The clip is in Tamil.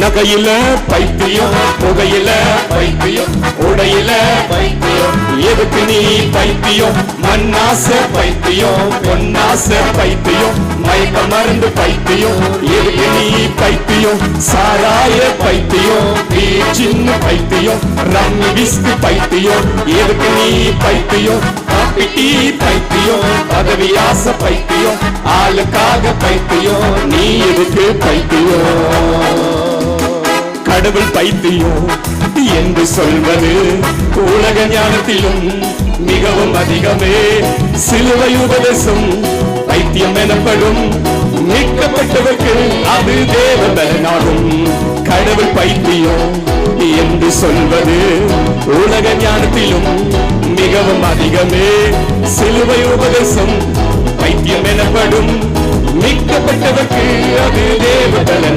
நகையில பைத்தியம் புகையில பைத்தியம் உடையில பைத்தியம். எதுக்கு நீ பைத்தியம்? மண்ணாச பைத்தியம் பொன்னாச பைத்தியம் மயக்க மருந்து பைத்தியம். எதுக்கு நீ பைத்தியம்? சாராய பைத்தியம் சின்ன பைத்தியம் ரம்மி விஸ்கு பைத்தியம். எதுக்கு நீ பைத்தியம்? காப்பிட்டி பைத்தியம் பதவி ஆசை பைத்தியம் ஆளுக்காக பைத்தியம். நீ எதுக்கு பைத்தியம்? கடவுள் பைத்தியம். என்று சொல்வது உலக ஞானத்திலும் மிகவும் அதிகமே. சிலுவை உபதேசம் பைத்தியம் எனப்படும். மீட்கப்பட்டவர்க்கு அது தேவ பலனாகும் கடவுள் பைத்தியம் என்று சொல்வது உலக ஞானத்திலும் மிகவும் அதிகமே. சிலுவை உபதேசம் பைத்தியம் எனப்படும். மீட்கப்பட்டவர்க்கு அது தேவ பலன்